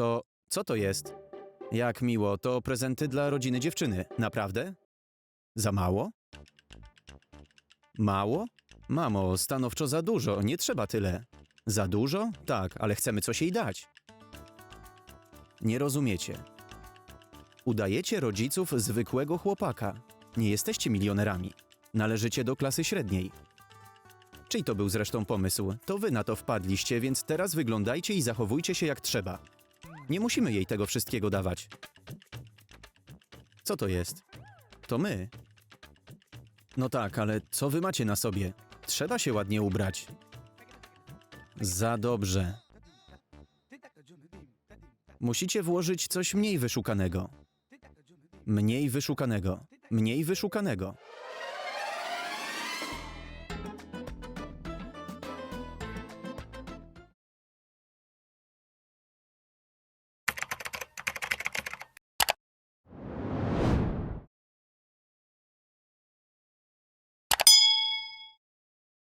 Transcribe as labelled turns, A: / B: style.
A: To co to jest? Jak miło, to prezenty dla rodziny dziewczyny. Naprawdę? Za mało? Mało? Mamo, stanowczo za dużo, nie trzeba tyle. Za dużo? Tak, ale chcemy coś jej dać. Nie rozumiecie. Udajecie rodziców zwykłego chłopaka. Nie jesteście milionerami. Należycie do klasy średniej. Czyj to był zresztą pomysł? To wy na to wpadliście, więc teraz wyglądajcie i zachowujcie się jak trzeba. Nie musimy jej tego wszystkiego dawać. Co to jest? To my. No tak, ale co wy macie na sobie? Trzeba się ładnie ubrać. Za dobrze. Musicie włożyć coś mniej wyszukanego. Mniej wyszukanego. Mniej wyszukanego.